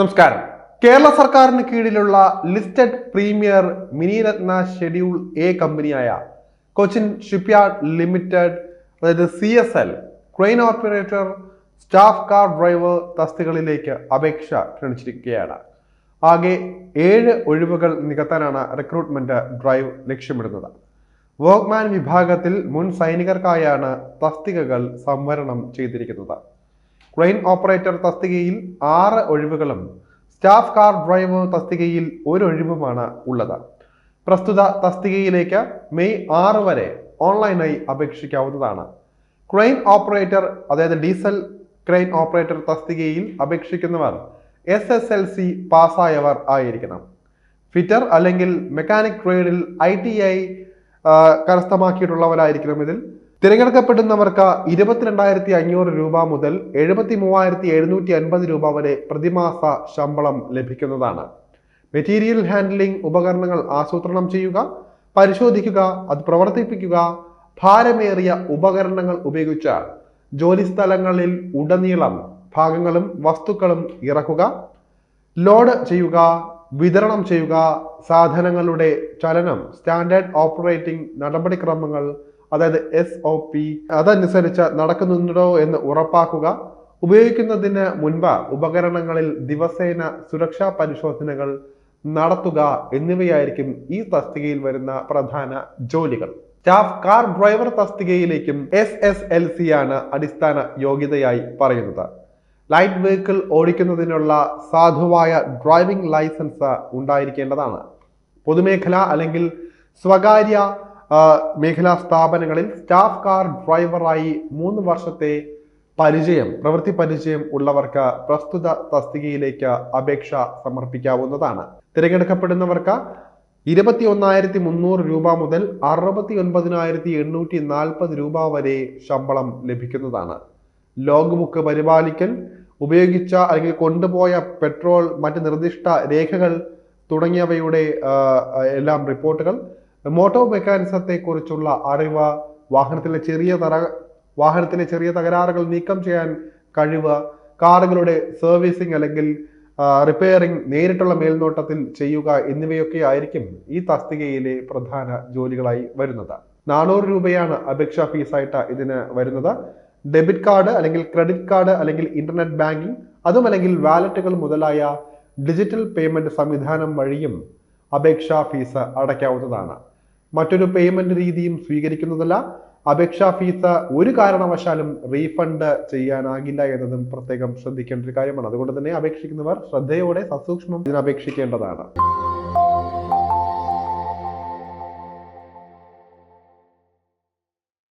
നമസ്കാരം. കേരള സർക്കാരിന് കീഴിലുള്ള listed premier mini Ratna schedule A കമ്പനിയായ കൊച്ചിൻ ഷിപ്പ്യാർഡ് ലിമിറ്റഡ് അതായത് C S L crane operator staff car driver തസ്തികളിലേക്ക് അപേക്ഷ ക്ഷണിച്ചിരിക്കുകയാണ്. ആകെ ഏഴ് ഒഴിവുകൾ നികത്താനാണ് റിക്രൂട്ട്മെന്റ് ഡ്രൈവ് ലക്ഷ്യമിടുന്നത്. വർക്ക്മാൻ വിഭാഗത്തിൽ മുൻ സൈനികർക്കായാണ് തസ്തികകൾ സംവരണം ചെയ്തിരിക്കുന്നത്. ക്രെയിൻ ഓപ്പറേറ്റർ തസ്തികയിൽ ആറ് ഒഴിവുകളും സ്റ്റാഫ് കാർ ഡ്രൈവർ തസ്തികയിൽ ഒരു ഒഴിവുമാണ് ഉള്ളത്. പ്രസ്തുത തസ്തികയിലേക്ക് മെയ് ആറ് വരെ ഓൺലൈനായി അപേക്ഷിക്കാവുന്നതാണ്. ക്രെയിൻ ഓപ്പറേറ്റർ അതായത് ഡീസൽ ക്രെയിൻ ഓപ്പറേറ്റർ തസ്തികയിൽ അപേക്ഷിക്കുന്നവർ എസ് എസ് എൽ സി പാസ്സായവർ ആയിരിക്കണം. ഫിറ്റർ അല്ലെങ്കിൽ മെക്കാനിക് ട്രേഡിൽ ഐ ടി ഐ കരസ്ഥമാക്കിയിട്ടുള്ളവരായിരിക്കണം ഇതിൽ. തിരഞ്ഞെടുക്കപ്പെടുന്നവർക്ക് ഇരുപത്തിരണ്ടായിരത്തി അഞ്ഞൂറ് രൂപ മുതൽ എഴുപത്തി മൂവായിരത്തി എഴുന്നൂറ്റി അൻപത് രൂപ വരെ പ്രതിമാസ ശമ്പളം ലഭിക്കുന്നതാണ്. മെറ്റീരിയൽ ഹാൻഡ്ലിംഗ് ഉപകരണങ്ങൾ ആസൂത്രണം ചെയ്യുക പരിശോധിക്കുക അത് പ്രവർത്തിപ്പിക്കുക ഭാരമേറിയ ഉപകരണങ്ങൾ ഉപയോഗിച്ച് ജോലിസ്ഥലങ്ങളിൽ ഉടനീളം ഭാഗങ്ങളും വസ്തുക്കളും ഇറക്കുക ലോഡ് ചെയ്യുക വിതരണം ചെയ്യുക സാധനങ്ങളുടെ ചലനം സ്റ്റാൻഡേർഡ് ഓപ്പറേറ്റിംഗ് നടപടിക്രമങ്ങൾ അതായത് എസ് ഒ പി അതനുസരിച്ച് നടക്കുന്നുണ്ടോ എന്ന് ഉറപ്പാക്കുക. ഉപയോഗിക്കുന്നതിന് മുൻപ് ഉപകരണങ്ങളിൽ ദിവസേന സുരക്ഷാ പരിശോധനകൾ നടത്തുക എന്നിവയായിരിക്കും ഈ തസ്തികയിൽ വരുന്ന പ്രധാന ജോലികൾ. സ്റ്റാഫ് കാർ ഡ്രൈവർ തസ്തികയിലേക്കും എസ് എസ് എൽ സി ആണ് അടിസ്ഥാന യോഗ്യതയായി പറയുന്നത്. ലൈറ്റ് വെഹിക്കിൾ ഓടിക്കുന്നതിനുള്ള സാധുവായ ഡ്രൈവിംഗ് ലൈസൻസ് ഉണ്ടായിരിക്കേണ്ടതാണ്. പൊതുമേഖല അല്ലെങ്കിൽ സ്വകാര്യ മേഖലാ സ്ഥാപനങ്ങളിൽ സ്റ്റാഫ് കാർ ഡ്രൈവറായി മൂന്ന് വർഷത്തെ പരിചയം പ്രവൃത്തി പരിചയം ഉള്ളവർക്ക് പ്രസ്തുത തസ്തികയിലേക്ക് അപേക്ഷ സമർപ്പിക്കാവുന്നതാണ്. തിരഞ്ഞെടുക്കപ്പെടുന്നവർക്ക് ഇരുപത്തി ഒന്നായിരത്തി മുന്നൂറ് രൂപ മുതൽ അറുപത്തി ഒൻപതിനായിരത്തി എണ്ണൂറ്റി നാൽപ്പത് രൂപ വരെ ശമ്പളം ലഭിക്കുന്നതാണ്. ലോഗ് ബുക്ക് പരിപാലിക്കൽ ഉപയോഗിച്ച അല്ലെങ്കിൽ കൊണ്ടുപോയ പെട്രോൾ മറ്റ് നിർദ്ദിഷ്ട രേഖകൾ തുടങ്ങിയവയുടെ എല്ലാം റിപ്പോർട്ടുകൾ മോട്ടോർ മെക്കാനിസത്തെ കുറിച്ചുള്ള അറിവ് വാഹനത്തിലെ ചെറിയ തറ വാഹനത്തിലെ ചെറിയ തകരാറുകൾ നീക്കം ചെയ്യാൻ കഴിവ് കാറുകളുടെ സർവീസിംഗ് അല്ലെങ്കിൽ റിപ്പയറിംഗ് നേരിട്ടുള്ള മേൽനോട്ടത്തിൽ ചെയ്യുക എന്നിവയൊക്കെ ആയിരിക്കും ഈ തസ്തികയിലെ പ്രധാന ജോലികളായി വരുന്നത്. നാനൂറ് രൂപയാണ് അപേക്ഷാ ഫീസായിട്ട് ഇതിന് വരുന്നത്. ഡെബിറ്റ് കാർഡ് അല്ലെങ്കിൽ ക്രെഡിറ്റ് കാർഡ് അല്ലെങ്കിൽ ഇന്റർനെറ്റ് ബാങ്കിംഗ് അതും അല്ലെങ്കിൽ വാലറ്റുകൾ മുതലായ ഡിജിറ്റൽ പേയ്മെന്റ് സംവിധാനം വഴിയും അപേക്ഷാ ഫീസ് അടയ്ക്കാവുന്നതാണ്. മറ്റൊരു പേയ്മെന്റ് രീതിയും സ്വീകരിക്കുന്നതല്ല. അപേക്ഷാ ഫീസ് ഒരു കാരണവശാലും റീഫണ്ട് ചെയ്യാനാകില്ല എന്നതും പ്രത്യേകം ശ്രദ്ധിക്കേണ്ട ഒരു കാര്യമാണ്. അതുകൊണ്ട് തന്നെ അപേക്ഷിക്കുന്നവർ ശ്രദ്ധയോടെ സസൂക്ഷ്മം ഇതിന് അപേക്ഷിക്കേണ്ടതാണ്